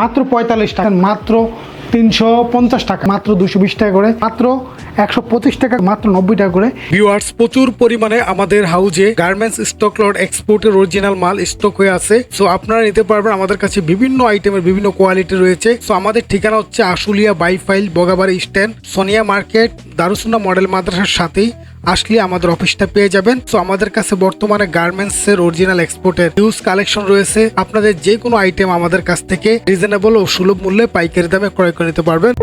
মাত্র পঁয়তাল্লিশ টাকা। মাত্র তিনশো পঞ্চাশ টাকা, মাত্র দুশো বিশ টাকা করে, মাত্র একশো পঁচিশ টাকা, মাত্র নব্বই টাকা করে। প্রচুর পরিমাণে আমাদের হাউজে গার্মেন্টস স্টক মাল স্টক হয়ে আছে। আপনারা নিতে পারবেন আমাদের কাছে বিভিন্ন আইটেমের বিভিন্ন কোয়ালিটি রয়েছে। আমাদের ঠিকানা হচ্ছে Ashulia Baipail Bogabari stand Sonia market, Darussunnah model মাদ্রাসার সাথেই। আসলে আমাদের অফিসটা পেয়ে যাবেন। সো আমাদের কাছে বর্তমানে গার্মেন্টস এর অরিজিনাল এক্সপোর্টের হিউজ কালেকশন রয়েছে। আপনাদের যে কোনো আইটেম আমাদের কাছ থেকে রিজনেবল ও সুলভ মূল্যে পাইকারি দামে ক্রয় করে নিতে পারবেন।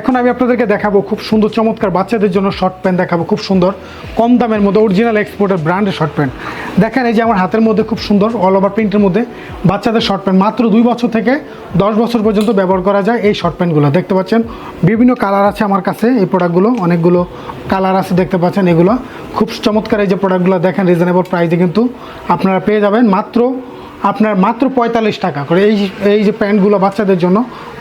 এখন আমি আপনাদেরকে দেখাবো খুব সুন্দর, চমৎকার বাচ্চাদের জন্য শর্ট প্যান্ট দেখাবো, খুব সুন্দর। কম দামের মধ্যে অরিজিনাল এক্সপোর্টের ব্র্যান্ডের শর্ট প্যান্ট দেখেন, এই যে আমার হাতের মধ্যে খুব সুন্দর অল ওভার প্রিন্টের মধ্যে বাচ্চাদের শর্ট প্যান্ট মাত্র দুই বছর থেকে দশ বছর পর্যন্ত ব্যবহার করা যায় এই শর্ট প্যান্টগুলো দেখতে পাচ্ছেন, বিভিন্ন কালার আছে আমার কাছে এই প্রোডাক্টগুলো অনেকগুলো কালার আছে দেখতে পাচ্ছেন এগুলো। খুব চমৎকার এই যে প্রোডাক্টগুলো দেখেন রিজনেবল প্রাইসে কিন্তু আপনারা পেয়ে যাবেন। মাত্র আপনার মাত্র পঁয়তাল্লিশ টাকা করে। এই এই যে প্যান্টগুলো বাচ্চাদের জন্য,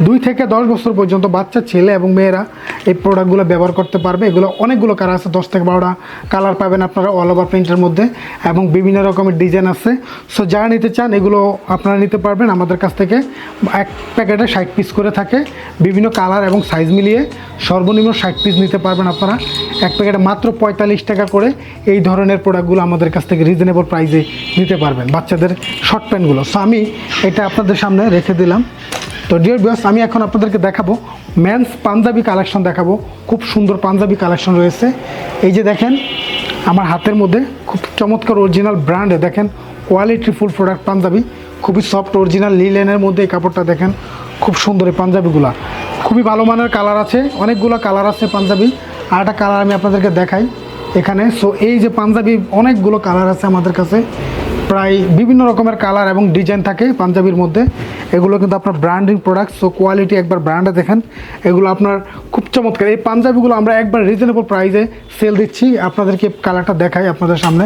দুই থেকে দশ বছর পর্যন্ত বাচ্চা, ছেলে এবং মেয়েরা এই প্রোডাক্টগুলো ব্যবহার করতে পারবে। এগুলো অনেকগুলো কালার আছে, দশ থেকে বারোটা কালার পাবেন আপনারা অল ওভার প্রিন্টের মধ্যে এবং বিভিন্ন রকমের ডিজাইন আছে। সো যারা নিতে চান, এগুলো আপনারা নিতে পারবেন। আমাদের কাছ থেকে এক প্যাকেটে ষাট পিস করে থাকে। বিভিন্ন কালার এবং সাইজ মিলিয়ে সর্বনিম্ন ষাট পিস নিতে পারবেন আপনারা। এক প্যাকেটে মাত্র পঁয়তাল্লিশ টাকা করে এই ধরনের প্রোডাক্টগুলো আমাদের কাছ থেকে রিজনেবল প্রাইসে নিতে পারবেন বাচ্চাদের শর্ট প্যান্টগুলো সো আমি এটা আপনাদের সামনে রেখে দিলাম। তো ডিয়ার বিয়ার্স আমি এখন আপনাদেরকে দেখাবো মেন্স পাঞ্জাবি কালেকশন দেখাবো। খুব সুন্দর পাঞ্জাবি কালেকশন রয়েছে। এই যে দেখেন, আমার হাতের মধ্যে খুব চমৎকার অরিজিনাল ব্র্যান্ডে দেখেন কোয়ালিটি ফুল প্রোডাক্ট পাঞ্জাবি। খুবই সফট অরিজিনাল লিলেনের মধ্যে এই কাপড়টা দেখেন, খুব সুন্দর এই পাঞ্জাবিগুলা। খুবই ভালো মানের কালার আছে, অনেকগুলো কালার আছে পাঞ্জাবি। আর একটা কালার আমি আপনাদেরকে দেখাই এখানে। সো এই যে পাঞ্জাবি, অনেকগুলো কালার আছে আমাদের কাছে। প্রায় বিভিন্ন রকমের কালার এবং ডিজাইন থাকে পাঞ্জাবির মধ্যে। এগুলো কিন্তু আপনার ব্র্যান্ডিং প্রোডাক্ট সো কোয়ালিটি একবার ব্র্যান্ডে দেখেন। এগুলো আপনার খুব চমৎকার। এই পাঞ্জাবিগুলো আমরা একবার রিজনেবল প্রাইসে সেল দিচ্ছি। আপনাদেরকে কালারটা দেখাই আপনাদের সামনে।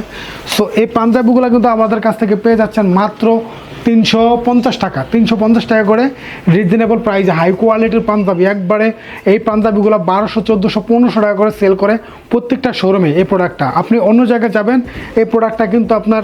সো এই পাঞ্জাবিগুলো কিন্তু আমাদের কাছ থেকে পেয়ে যাচ্ছেন মাত্র তিনশো পঞ্চাশ টাকা। তিনশো পঞ্চাশ টাকা করে রিজনেবল প্রাইসে হাই কোয়ালিটির পাঞ্জাবি। একবারে এই পাঞ্জাবিগুলো বারোশো, চোদ্দোশো, পনেরোশো টাকা করে সেল করে প্রত্যেকটা শোরুমে এই প্রোডাক্টটা আপনি অন্য জায়গায় যাবেন, এই প্রোডাক্টটা কিন্তু আপনার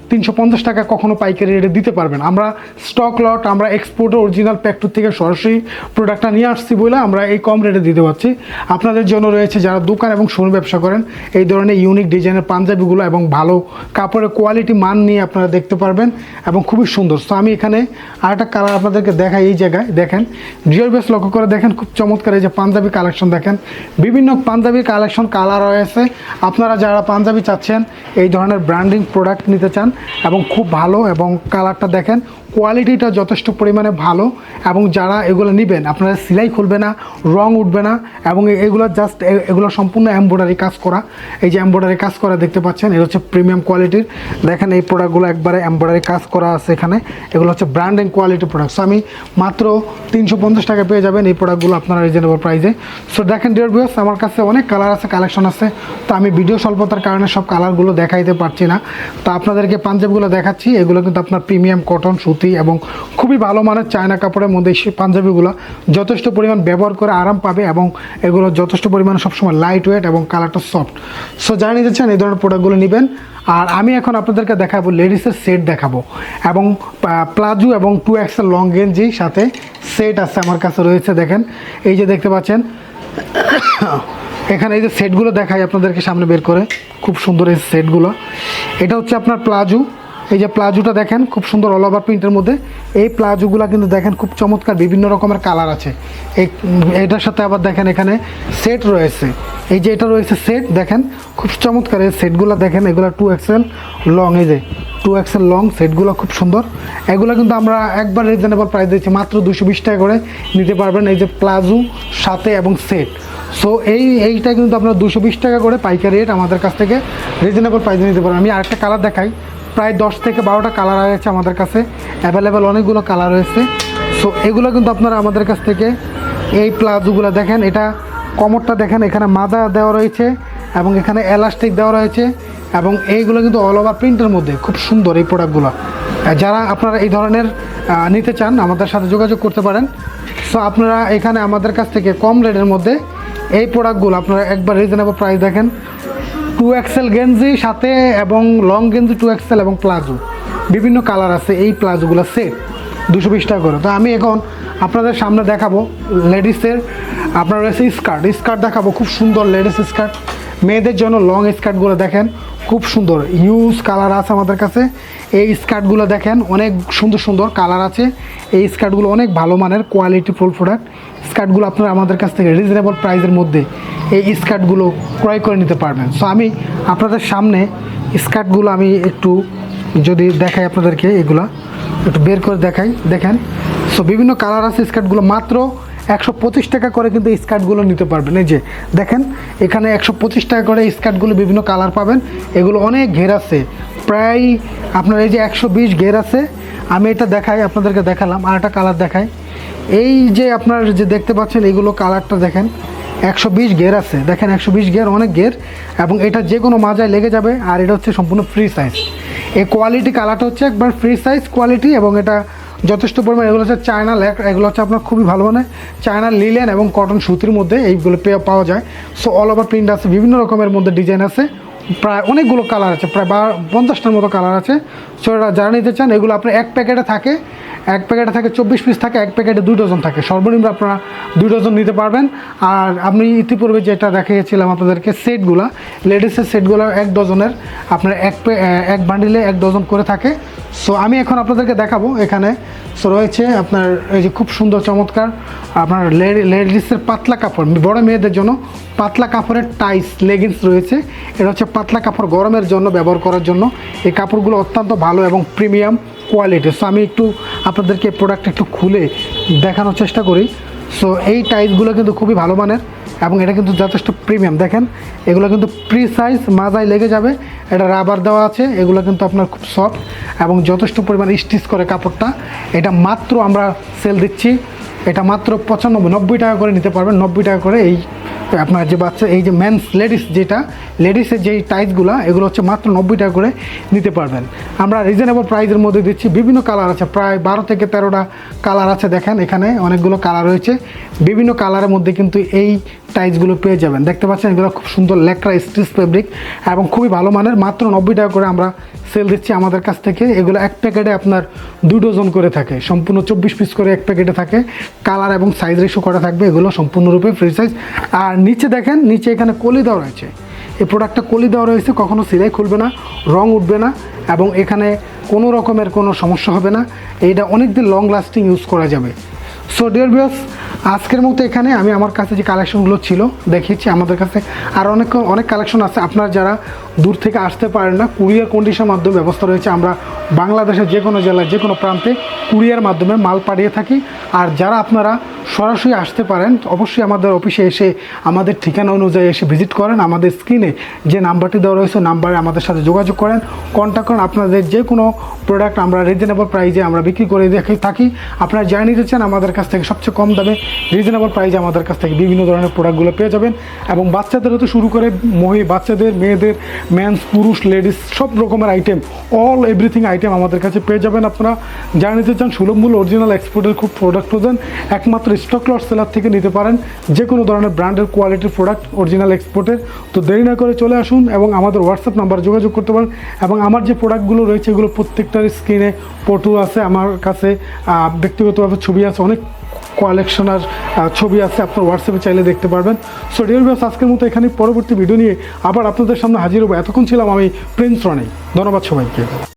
তিনশো পঞ্চাশ টাকা কখনো পাইকারি রেটে দিতে পারবেন। আমরা স্টক লট আমরা এক্সপোর্ট অরিজিনাল প্যাকটুর থেকে সরাসরি প্রোডাক্টটা নিয়ে আসছি বলে আমরা এই কম রেটে দিতে পারছি। আপনাদের জন্য রয়েছে যারা দোকান এবং শোরুম ব্যবসা করেন, এই ধরনের ইউনিক ডিজাইনের পাঞ্জাবিগুলো এবং ভালো কাপড়ের কোয়ালিটি মান নিয়ে আপনারা দেখতে পারবেন এবং খুবই সুন্দর। তো আমি এখানে আরেকটা কালার আপনাদেরকে দেখাই এই জায়গায়। দেখেন জিওর বেস লক্ষ্য করে দেখেন, খুব চমৎকার এই যে পাঞ্জাবি কালেকশন দেখেন। বিভিন্ন পাঞ্জাবির কালেকশন কালার রয়েছে। আপনারা যারা পাঞ্জাবি চাচ্ছেন, এই ধরনের ব্র্যান্ডিং প্রোডাক্ট নিতে চান এবং খুব ভালো এবং কালারটা দেখেন কোয়ালিটিটা যথেষ্ট পরিমাণে ভালো এবং যারা এগুলো নেবেন, আপনারা সেলাই খুলবে না, রং উঠবে না এবং এগুলো জাস্ট এগুলো সম্পূর্ণ এমব্রয়ডারি কাজ করা। এই যে এমব্রয়ডারি কাজ করা দেখতে পাচ্ছেন এটা হচ্ছে প্রিমিয়াম কোয়ালিটির দেখেন এই প্রোডাক্টগুলো একবারে এমব্রয়ডারি কাজ করা আছে এখানে। এগুলো হচ্ছে ব্র্যান্ড ব্র্যান্ডিং কোয়ালিটি প্রোডাক্ট আমি মাত্র তিনশো পঞ্চাশ টাকা পেয়ে যাবেন এই প্রোডাক্টগুলো আপনারা রিজনেবল প্রাইসে সো দেখেন ডিয়ার ভিউয়ার্স আমার কাছে অনেক কালার আছে কালেকশন আছে। তো আমি ভিডিও স্বল্পতার কারণে সব কালারগুলো দেখাইতে পারছি না। তো আপনাদেরকে পাঞ্জাবিগুলো দেখাচ্ছি, এগুলো কিন্তু আপনার প্রিমিয়াম কটন সুতি এবং খুবই ভালো মানের চায়না কাপড়ের মধ্যে সেই পাঞ্জাবিগুলো যথেষ্ট পরিমাণ ব্যবহার করে আরাম পাবে এবং এগুলো যথেষ্ট পরিমাণে সবসময় লাইট ওয়েট এবং কালারটা সফট সো যারা নিতে চান এই ধরনের প্রোডাক্টগুলো নেবেন। আর আমি এখন আপনাদেরকে দেখাবো লেডিসের সেট দেখাবো। এবং প্লাজো এবং টু এক্সেল লং গেঞ্জি সাথে সেট আছে আমার কাছে রয়েছে, দেখেন। এই যে দেখতে পাচ্ছেন, এখানে এই যে সেটগুলো দেখাই আপনাদেরকে সামনে বের করে। খুব সুন্দর এই সেটগুলো এটা হচ্ছে আপনার প্লাজো এই যে প্লাজোটা দেখেন, খুব সুন্দর অল ওভার প্রিন্টের মধ্যে। এই প্লাজোগুলো কিন্তু দেখেন খুব চমৎকার, বিভিন্ন রকমের কালার আছে। এই এটার সাথে আবার দেখেন এখানে সেট রয়েছে। এই যে এটা রয়েছে সেট দেখেন, খুব চমৎকার এই সেটগুলো দেখেন, এগুলো টু এক্সেল লং এই যে টু এক্সেল লং সেটগুলো খুব সুন্দর। এগুলো কিন্তু আমরা একবার রিজনেবল প্রাইস দিচ্ছি মাত্র দুশো বিশ টাকা করে নিতে পারবেন এই যে প্লাজো সাথে এবং সেট সো এই, এইটা কিন্তু আপনার দুশো বিশ টাকা করে পাইকারি রেট আমাদের কাছ থেকে রিজনেবল প্রাইসে নিতে পারবেন। আমি আরেকটা কালার দেখাই। প্রায় দশ থেকে বারোটা কালার রয়েছে আমাদের কাছে। অ্যাভেলেবেল অনেকগুলো কালার রয়েছে। সো এগুলো কিন্তু আপনারা আমাদের কাছ থেকে এই প্লাজোগুলো দেখেন, এটা কমরটা দেখেন, এখানে মাদা দেওয়া রয়েছে এবং এখানে এলাস্টিক দেওয়া রয়েছে এবং এইগুলো কিন্তু অল ওভার প্রিন্টের মধ্যে, খুব সুন্দর এই প্রোডাক্টগুলো যারা আপনারা এই ধরনের নিতে চান, আমাদের সাথে যোগাযোগ করতে পারেন। সো আপনারা এখানে আমাদের কাছ থেকে কম রেটের মধ্যে এই প্রোডাক্টগুলো আপনারা একবার রিজনেবল প্রাইস দেখেন। টু এক্সেল গেঞ্জি সাথে এবং লং গেঞ্জি টু এক্সেল এবং প্লাজো। বিভিন্ন কালার আছে এই প্লাজোগুলো সেট দুশো বিশ টাকা করে। তো আমি এখন আপনাদের সামনে দেখাবো লেডিসের আপনার রয়েছে স্কার্ট স্কার্ট দেখাবো, খুব সুন্দর লেডিস স্কার্ট মেয়েদের জন্য লং স্কার্টগুলো দেখেন। খুব সুন্দর। ইউজ কালার আছে আমাদের কাছে। এই স্কার্টগুলো দেখেন, অনেক সুন্দর সুন্দর কালার আছে। এই স্কার্টগুলো অনেক ভালো মানের কোয়ালিটি ফুল প্রোডাক্ট স্কার্টগুলো আপনারা আমাদের কাছ থেকে রিজনেবল প্রাইসের মধ্যে এই স্কার্টগুলো ক্রয় করে নিতে পারবেন। সো আমি আপনাদের সামনে স্কার্টগুলো আমি একটু যদি দেখাই আপনাদেরকে, এগুলা একটু বের করে দেখাই। দেখেন সো বিভিন্ন কালার আছে স্কার্টগুলো মাত্র একশো পঁচিশ টাকা করে কিন্তু স্কার্টগুলো নিতে পারবেন। এই যে দেখেন, এখানে একশো পঁচিশ টাকা করে স্কার্টগুলো বিভিন্ন কালার পাবেন। এগুলো অনেক ঘের আছে। প্রায় আপনার এই যে একশো বিশ ঘের আছে। আমি এটা দেখাই, আপনাদেরকে দেখালাম, আর একটা কালার দেখাই। এই যে আপনার যে দেখতে পাচ্ছেন, এগুলো কালারটা দেখেন, একশো বিশ গের আছে। দেখেন, একশো বিশ গের অনেক গের এবং এটা যে কোনো মাজায় লেগে যাবে, আর এটা হচ্ছে সম্পূর্ণ ফ্রি সাইজ এই কোয়ালিটি কালারটা হচ্ছে একবার ফ্রি সাইজ কোয়ালিটি এবং এটা যথেষ্ট পরিমাণ, এগুলো হচ্ছে চায়না ল্যাক এগুলো হচ্ছে আপনার খুবই ভালো মানে চায়না লিলেন এবং কটন সুতির মধ্যে এইগুলো পাওয়া যায়। সো অল ওভার প্রিন্ট আছে, বিভিন্ন রকমের মধ্যে ডিজাইন আছে। প্রায় অনেকগুলো কালার আছে, প্রায় বা পঞ্চাশটার মতো কালার আছে। সো যারা নিতে চান, এগুলো আপনার এক প্যাকেটে থাকে, এক প্যাকেটে থাকে চব্বিশ পিস থাকে, এক প্যাকেটে দুই ডজন থাকে। সর্বনিম্ন আপনারা দুই ডজন নিতে পারবেন। আর আমি ইতিপূর্বে যেটা দেখিয়েছিলাম আপনাদেরকে, সেটগুলো লেডিসের সেটগুলো এক ডজনের, আপনার এক এক বান্ডিলে এক ডজন করে থাকে। সো আমি এখন আপনাদেরকে দেখাবো এখানে সো রয়েছে আপনার এই যে খুব সুন্দর, চমৎকার আপনার লেডিসের পাতলা কাপড়, বড় মেয়েদের জন্য পাতলা কাপড়ের টাইস লেগিংস রয়েছে। এটা হচ্ছে পাতলা কাপড় গরমের জন্য ব্যবহার করার জন্য। এই কাপড়গুলো অত্যন্ত ভালো এবং প্রিমিয়াম কোয়ালিটি সো আমি একটু আপনাদেরকে প্রোডাক্ট একটু খুলে দেখানোর চেষ্টা করি। সো এই টাইসগুলো কিন্তু খুবই ভালো মানের। এবং এটা কিন্তু যথেষ্ট প্রিমিয়াম দেখেন, এগুলো কিন্তু প্রি সাইজ মাজায় লেগে যাবে। এটা রাবার দেওয়া আছে, এগুলো কিন্তু আপনার খুব সফট এবং যথেষ্ট পরিমাণে স্টিচ করে কাপড়টা। এটা মাত্র আমরা সেল দিচ্ছি এটা মাত্র পঁচানব্বই, নব্বই টাকা করে নিতে পারবেন, নব্বই টাকা করে এই, আপনার যে বাচ্চা, এই যে মেন্স লেডিস যেটা লেডিসের যেই টাইসগুলো এগুলো হচ্ছে মাত্র নব্বই টাকা করে নিতে পারবেন। আমরা রিজনেবল প্রাইজের মধ্যে দিচ্ছি, বিভিন্ন কালার আছে, প্রায় বারো থেকে তেরোটা কালার আছে দেখেন, এখানে অনেকগুলো কালার রয়েছে। বিভিন্ন কালারের মধ্যে কিন্তু এই টাইসগুলো পেয়ে যাবেন। দেখতে পাচ্ছেন, এগুলো খুব সুন্দর লেকরা স্টিচ ফেব্রিক এবং খুবই ভালো মানের, মাত্র নব্বই টাকা করে আমরা সেল দিচ্ছি আমাদের কাছ থেকে। এগুলো এক প্যাকেটে আপনার দু ডজন করে থাকে, সম্পূর্ণ চব্বিশ পিস করে এক প্যাকেটে থাকে। কালার এবং সাইজ রেশো করা থাকবে এগুলো সম্পূর্ণরূপে ফ্রি সাইজ আর নিচে দেখেন, নিচে এখানে কলি দেওয়া রয়েছে। এই প্রোডাক্টটা কলি দেওয়া রয়েছে, কখনো সিলাই খুলবে না, রং উঠবে না, এবং এখানে কোনো রকমের কোনো সমস্যা হবে না। এইটা অনেক দিন লং লাস্টিং ইউজ করা যাবে। সো ডিয়ার বিয়ার্স আজকের মতো এখানে আমি আমার কাছে যে কালেকশনগুলো ছিল, দেখিয়েছি আমাদের কাছে। আর অনেক অনেক কালেকশন আছে। আপনারা যারা দূর থেকে আসতে পারেন না কুরিয়ার কন্ডিশন মাধ্যমে ব্যবস্থা রয়েছে। আমরা বাংলাদেশের যে কোনো জেলায় যে কোনো প্রান্তে কুরিয়ার মাধ্যমে মাল পাঠিয়ে থাকি। আর যারা আপনারা সরাসরি আসতে পারেন, অবশ্যই আমাদের অফিসে এসে আমাদের ঠিকানা অনুযায়ী এসে ভিজিট করেন। আমাদের স্ক্রিনে যে নাম্বারটি দেওয়া রয়েছে নাম্বারে আমাদের সাথে যোগাযোগ করেন। কন্ট্যাক্ট করেন আপনাদের যে কোনো প্রোডাক্ট আমরা রিজনেবল প্রাইজে আমরা বিক্রি করে দেখে থাকি। আপনারা যা নিতে চান, আমাদের কাছ থেকে সবচেয়ে কম দামে রিজনেবল প্রাইজে আমাদের কাছ থেকে বিভিন্ন ধরনের প্রোডাক্টগুলো পেয়ে যাবেন। এবং বাচ্চাদেরও তো শুরু করে মহি, বাচ্চাদের, মেয়েদের ম্যানস পুরুষ লেডিস সব রকমের আইটেম অল এভরিথিং আইটেম আমাদের কাছে পেয়ে যাবেন আপনারা। যা নিতে চান, সুলভ মূল্য অরিজিনাল এক্সপোর্টের খুব প্রোডাক্ট প্রদান একমাত্র স্টক লট সেলার থেকে নিতে পারেন যে কোনো ধরনের ব্র্যান্ডের কোয়ালিটির প্রোডাক্ট অরিজিনাল এক্সপোর্টের তো দেরি না করে চলে আসুন এবং আমাদের হোয়াটসঅ্যাপ নাম্বারে যোগাযোগ করতে পারেন এবং আমার যে প্রোডাক্টগুলো রয়েছে এগুলো প্রত্যেকটার স্ক্রিনে ফটো আছে, আমার কাছে ব্যক্তিগতভাবে ছবি আছে, অনেক কালেকশনার ছবি আছে, আপনার হোয়াটসঅ্যাপে চাইলে দেখতে পারবেন। সো ডিয়ার ভিউয়ার্স আজকের মতো এখানে পরবর্তী ভিডিও নিয়ে আবার আপনাদের সামনে হাজির হব। এতক্ষণ ছিলাম আমি প্রিন্স রনি ধন্যবাদ সবাইকে।